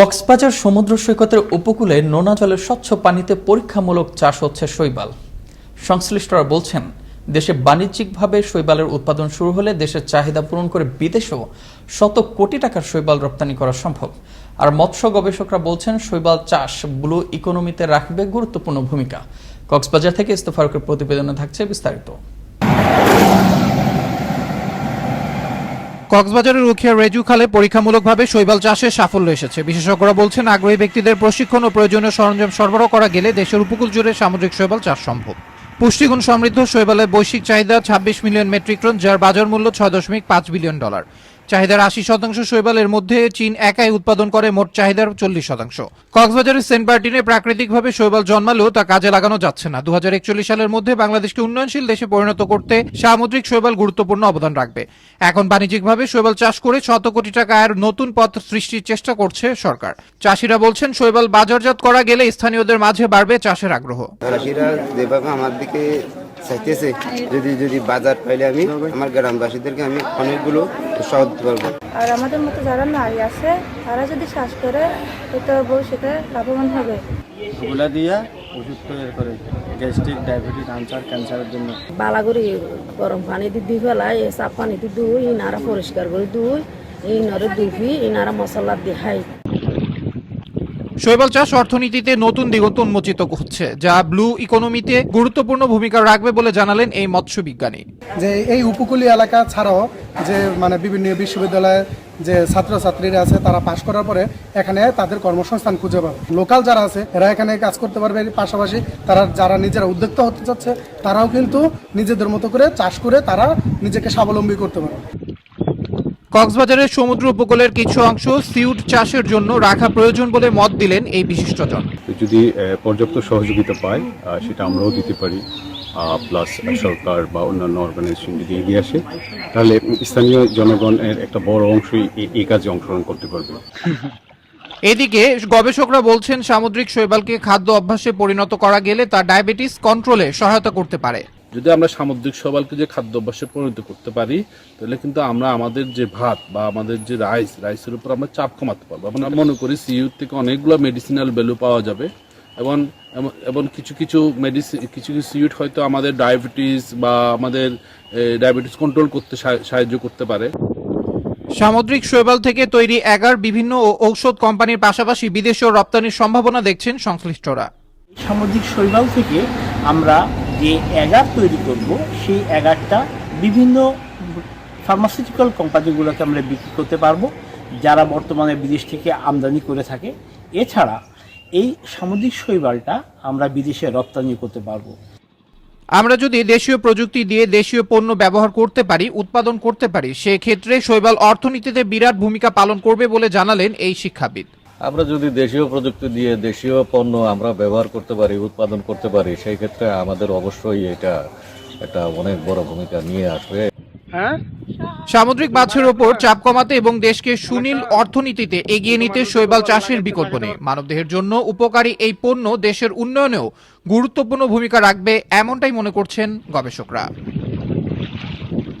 কক্সবাজার সমুদ্র সৈকতের উপকূলে নোনা জলের স্বচ্ছ পানিতে পরীক্ষামূলক চাষ হচ্ছে শৈবাল। সংশ্লিষ্টরা বলছেন, দেশে বাণিজ্যিকভাবে শৈবালের উৎপাদন শুরু হলে দেশের চাহিদা পূরণ করে বিদেশেও শত কোটি টাকার শৈবাল রপ্তানি করা সম্ভব। আর মৎস্য গবেষকরা বলছেন, শৈবাল চাষ ব্লু ইকোনমিতে রাখবে গুরুত্বপূর্ণ ভূমিকা। কক্সবাজার থেকে ইস্তফারকের প্রতিবেদনে থাকছে বিস্তারিত। কক্সবাজারের রুখিয়া রেজু খালে পরীক্ষামূলকভাবে শৈবাল চাষে সাফল্য এসেছে। বিশেষজ্ঞরা বলছেন, আগ্রহী ব্যক্তিদের প্রশিক্ষণ ও প্রয়োজনীয় সরঞ্জাম সরবরাহ করা গেলে দেশের উপকূল জুড়ে সামুদ্রিক শৈবাল চাষ সম্ভব। পুষ্টিগুণ সমৃদ্ধ শৈবালের বৈশ্বিক চাহিদা ছাব্বিশ মিলিয়ন মেট্রিক টন, যার বাজার মূল্য ছয় দশমিক পাঁচ বিলিয়ন ডলার। চাহিদার আশি শতাংশ শৈবালের মধ্যে চীন একাই উৎপাদন করে মোট চাহিদার চল্লিশ শতাংশ। কক্সবাজারের সেন্ট মার্টিনে প্রাকৃতিকভাবে শৈবাল জন্মালেও তা কাজে লাগানো যাচ্ছে না। দুহাজার একচল্লিশ সালের মধ্যে বাংলাদেশকে উন্নয়নশীল দেশে পরিণত করতে সামুদ্রিক শৈবাল গুরুত্বপূর্ণ অবদান রাখবে। এখন বাণিজ্যিকভাবে শৈবাল চাষ করে শত কোটি টাকা আয়ের নতুন পথ সৃষ্টির চেষ্টা করছে সরকার। চাষিরা বলছেন, শৈবাল বাজারজাত করা গেলে স্থানীয়দের মাঝে বাড়বে চাষের আগ্রহ। চাষিরা আমার দিকে চাইতেছে যদি যদি বাজার পাইলে আমি আমার গ্রামবাসীদেরকে আমি অনেকগুলো উৎসাহ দিতে পারব আর আমাদের মতো যারা নারী আছে তারা যদি শ্বাস করে তো ভবিষ্যতে লাভবান হবে। ওগুলা দিয়া ওষুধ তৈরি করে গ্যাস্ট্রিক ডায়াবেটিস আনসার ক্যান্সারের জন্য। বালা করে গরম পানি দি দুই ফেলাই চাপ পানি দি দুই ইনারা পরিষ্কার করে দুই ইনারে দুফি ইনারা মশলা দিয়ে খাই শৈবাল চাষ অর্থনীতিতে নতুন দিগন্ত উন্মোচিত হচ্ছে যা ব্লু ইকোনমিতে গুরুত্বপূর্ণ ভূমিকা রাখবে বলে জানালেন এই মৎস্য বিজ্ঞানী যে এই উপকূলীয় এলাকা ছাড়াও যে মানে বিভিন্ন বিশ্ববিদ্যালয়ের যে ছাত্রছাত্রীরা আছে, তারা পাশ করার পরে এখানে তাদের কর্মসংস্থান খুঁজে পাবে। লোকাল যারা আছে, এরা এখানে কাজ করতে পারবে। পাশাপাশি তারা যারা নিজেরা উদ্যোক্তা হতে চাচ্ছে, তারাও কিন্তু নিজেদের মতো করে চাষ করে তারা নিজেকে স্বাবলম্বী করতে পারবে। কক্সবাজারের সমুদ্র উপকূলের কিছু অংশ সিউড চাষের জন্য রাখা প্রয়োজন বলে মত দিলেন এই বিশিষ্টজন। যদি পর্যাপ্ত সহযোগিতা পায় সেটা আমরাও দিতে পারি। প্লাস সরকার বা অন্যান্য অর্গানাইজেশন যদি এগিয়ে আসে তাহলে স্থানীয় জনগণের একটা বড় অংশই এই- এই কাজে অংশগ্রহণ করতে পারবে। এদিকে গবেষকরা বলছেন সামুদ্রিক শৈবালকে খাদ্য অভ্যাসে পরিণত করা গেলে তা ডায়াবেটিস কন্ট্রোলে সহায়তা করতে পারে। যদি আমরা সামুদ্রিক সবালকে যে খাদ্য অভ্যাসে পরিণত করতে পারি তাহলে কিন্তু আমরা আমাদের যে ভাত বা আমাদের যে রাইস রাইসের উপর আমরা চাপ কমাতে পারব। আমরা মনে করি সিইউ থেকে অনেকগুলো মেডিসিনাল ভ্যালু পাওয়া যাবে। এবং এবং কিছু কিছু মেডিসিন কিছু কিছু সিউট হয়তো আমাদের ডায়াবেটিস বা আমাদের ডায়াবেটিস কন্ট্রোল করতে সাহা- সাহায্য করতে পারে। সামুদ্রিক শৈবাল থেকে তৈরি এগার বিভিন্ন ঔষধ কোম্পানির পাশাপাশি বিদেশেও রপ্তানির সম্ভাবনা দেখছেন সংশ্লিষ্টরা। সামুদ্রিক শৈবাল থেকে আমরা যে অ্যাগার তৈরি করব, সেই অ্যাগারটা বিভিন্ন ফার্মাসিউটিক্যাল কোম্পানিগুলোকে আমরা বিক্রি করতে পারব, যারা বর্তমানে বিদেশ থেকে আমদানি করে থাকে। এছাড়া এই সামুদ্রিক শৈবালটা আমরা বিদেশে রপ্তানি করতে পারব। আমরা যদি দেশীয় প্রযুক্তি দিয়ে দেশীয় পণ্য ব্যবহার করতে পারি, উৎপাদন করতে পারি, সেক্ষেত্রে শৈবাল অর্থনীতিতে বিরাট ভূমিকা পালন করবে বলে জানালেন এই শিক্ষাবিদ। আমরা যদি দেশীয় প্রযুক্তি দিয়ে দেশীয় পণ্য আমরা ব্যবহার করতে পারি উৎপাদন করতে পারি সেই ক্ষেত্রে আমাদের অবশ্যই এটা একটা অনেক বড় ভূমিকা নিয়ে আসবে। সামুদ্রিক মাছের ওপর চাপ কমাতে এবং দেশকে সুনীল অর্থনীতিতে এগিয়ে নিতে শৈবাল চাষের বিকল্প নেই। মানবদেহের জন্য উপকারী এই পণ্য দেশের উন্নয়নেও গুরুত্বপূর্ণ ভূমিকা রাখবে এমনটাই মনে করছেন গবেষকরা।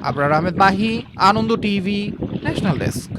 Abrar Ahmed Mahi Ananda TV national desk.